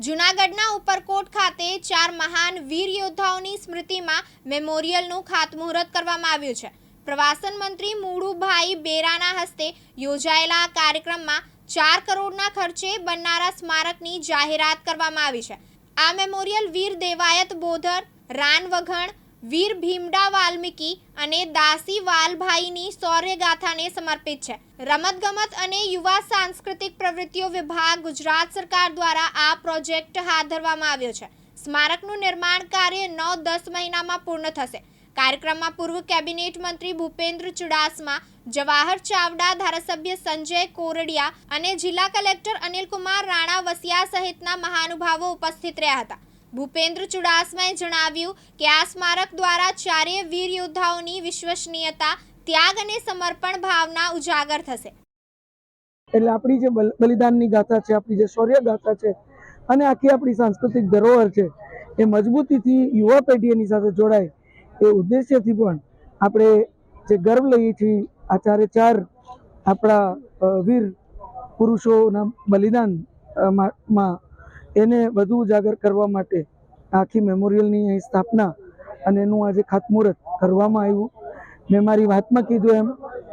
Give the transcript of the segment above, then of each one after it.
જૂનાગઢના ઉપરકોટ ખાતે ચાર મહાન વીર યોદ્ધાઓની સ્મૃતિમાં મેમોરિયલનું ખાતમુહૂર્ત કરવામાં આવ્યું છે. પ્રવાસન મંત્રી મુળુભાઈ બેરાના હસ્તે યોજાયેલા આ કાર્યક્રમમાં ચાર કરોડના ખર્ચે બનનારા સ્મારકની જાહેરાત કરવામાં આવી છે. આ મેમોરિયલ વીર દેવાયત બોધર, રાન વઘણ વીર ભીમડા વાલ્મીકી અને દાસી વાલભાઈની શૌર્યગાથાને સમર્પિત છે. રમતગમત અને યુવા સાંસ્કૃતિક પ્રવૃત્તિઓ વિભાગ ગુજરાત સરકાર દ્વારા આ પ્રોજેક્ટ હાથ ધરવામાં આવ્યો છે. સ્મારકનું નિર્માણ કાર્ય નવ દસ મહિનામાં પૂર્ણ થશે. કાર્યક્રમમાં પૂર્વ કેબિનેટ મંત્રી ભૂપેન્દ્ર ચુડાસમા, જવાહર ચાવડા ધારાસભ્ય સંજય કોરડિયા અને જિલ્લા કલેક્ટર અનિલકુમાર રાણા વસિયા સહિતના મહાનુભાવો ઉપસ્થિત રહ્યા હતા. ભૂપેન્દ્ર ચુડાસમાએ જણાવ્યું કે આ સ્મારક દ્વારા ચારેય વીર યોદ્ધાઓની વિશ્વસનીયતા, ત્યાગ અને સમર્પણ ભાવના ઉજાગર થશે. એટલે આપણી જે બલિદાનની ગાથા છે, આપણી જે શૌર્ય ગાથા છે, અને આખી આપણી સાંસ્કૃતિક ધરોહર છે, એ મજબૂતીથી યુવા પેઢી એની સાથે જોડાય, એ ઉદ્દેશ્યથી પણ આપણે જે ગર્વ લઈએ છીએ, આ ચારે ચાર આપણા વીર પુરુષોના બલિદાનમાં એને વધુ ઉજાગર કરવા માટે આખી મેમોરિયલની અહીં સ્થાપના અને એનું આજે ખાતમુહૂર્ત કરવામાં આવ્યું. મેં મારી વાતમાં કીધું એમ,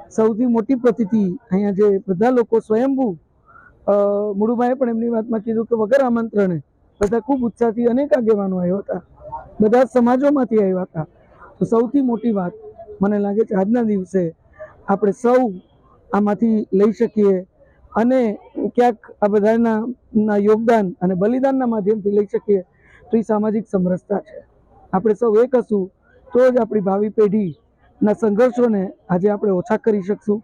સૌથી મોટી પ્રતિથિ અહીંયા જે બધા લોકો સ્વયંભૂ મુડુભાઈએ પણ એમની વાતમાં કીધું કે વગર આમંત્રણે બધા ખૂબ ઉત્સાહથી અનેક આગેવાનો આવ્યા હતા. બધા સમાજોમાંથી આવ્યા હતા. તો સૌથી મોટી વાત મને લાગે છે આજના દિવસે આપણે સૌ આમાંથી લઈ શકીએ અને ક્યાંક આ બધાના યોગદાન અને બલિદાનના માધ્યમથી લઈ શકીએ, તો એ સામાજિક સમરસતા છે. આપણે સૌ એક હશું, તો જ આપણી ભાવિ પેઢીના સંઘર્ષોને આજે આપણે ઓછા કરી શકશું.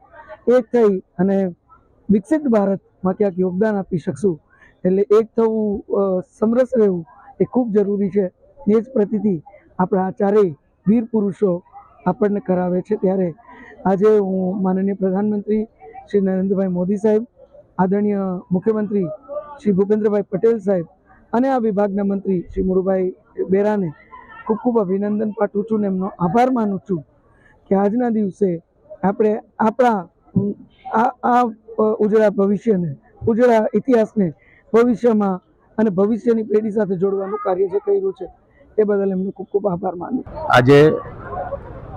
એક થઈ અને વિકસિત ભારતમાં ક્યાંક યોગદાન આપી શકશું. એટલે એક થવું સમરસ રહેવું એ ખૂબ જરૂરી છે. એ જ પ્રતિથી આપણા ચારેય વીર પુરુષો આપણને કરાવે છે. ત્યારે આજે હું માનનીય પ્રધાનમંત્રી શ્રી નરેન્દ્રભાઈ મોદી સાહેબ આદરણીય મુખ્યમંત્રી શ્રી ભૂપેન્દ્રભાઈ પટેલ સાહેબ અને આ વિભાગના મંત્રી શ્રી મુરુભાઈ બેરાને ખૂબ ખૂબ અભિનંદન. પાઠવું છું ને એમનો આભાર માનું છું કે આજના દિવસે આપણે આપણા આ ઉજળા ભવિષ્યને, ઉજળા ઇતિહાસને ભવિષ્યમાં અને ભવિષ્યની પેઢી સાથે જોડવાનું કાર્ય જે કર્યું છે એ બદલ એમનો ખૂબ ખૂબ આભાર માનું આજે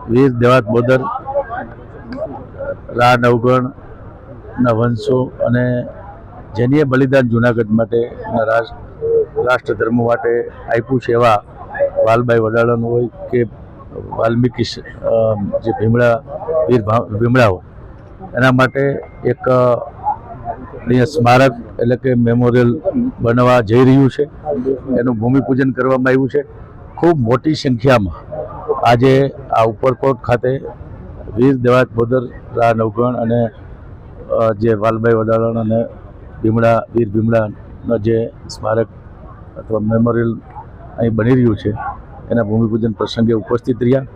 વીર દેવાત બોદર, રા નવગણ ના વંશો અને જેનીએ બલિદાન જુનાગઢ માટે રાષ્ટ્ર ધર્મ માટે આપ્યું છે એવા વાલભાઈ વડાલાનું હોય કે વાલ્મીકી જે ભીમડા, વીર ભા- હોય, એના માટે એક અહીંયા સ્મારક એટલે કે મેમોરિયલ બનવા જઈ રહ્યું છે. એનું ભૂમિપૂજન કરવામાં આવ્યું છે. ખૂબ મોટી સંખ્યામાં આજે આ ઉપરકોટ ખાતે વીર દેવાત બોદર રા નવગણ અને જે વાલભાઈ વડાલણ અને ભીમડા, વીર ભીમડાનો જે સ્મારક અથવા મેમોરિયલ અહીં બની રહ્યું છે, એના ભૂમિપૂજન પ્રસંગે ઉપસ્થિત રહ્યા.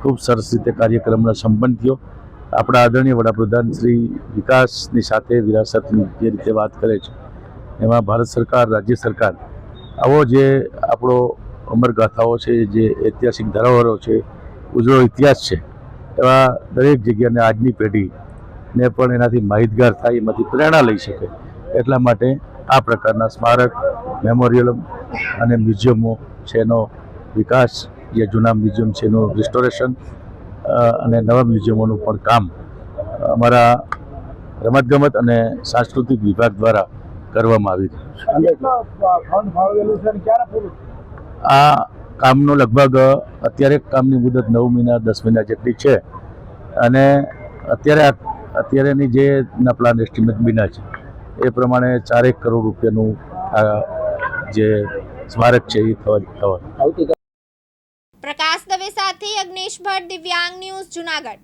ખૂબ સરસ રીતે કાર્યક્રમનો સંપન્ન થયો. આપણા આદરણીય વડાપ્રધાન શ્રી વિકાસની સાથે વિરાસતની જે રીતે વાત કરે છે, એમાં ભારત સરકાર, રાજ્ય સરકાર, આવો જે આપણો અમરગાથાઓ છે, જે ઐતિહાસિક ધરોહરો છે, ઉજળો ઇતિહાસ છે, એવા દરેક જગ્યાને આજની પેઢીને પણ એનાથી માહિતગાર થાય એમાંથી પ્રેરણા લઈ શકે. એટલા માટે આ પ્રકારના સ્મારક મેમોરિયલ અને મ્યુઝિયમો છે એનો વિકાસ જે જૂના મ્યુઝિયમ છે એનું રિસ્ટોરેશન અને નવા મ્યુઝિયમોનું પણ કામ અમારા રમતગમત અને સાંસ્કૃતિક વિભાગ દ્વારા કરવામાં આવી રહ્યું છે. આ કામનો લગભગ અત્યારે કામની મુદત નવ મહિના દસ મહિના જેટલી છે. અને અત્યારે આ અત્યારેની જે ના પ્લાન એસ્ટિમેટ બન્યા છે એ પ્રમાણે ચારેક કરોડ રૂપિયાનું આ જે સ્મારક છે એ થવા થવાનું. પ્રકાશ દવે સાથે અગ્નેશ ભટ્ટ દિવ્યાંગ ન્યૂઝ જુનાગઢ.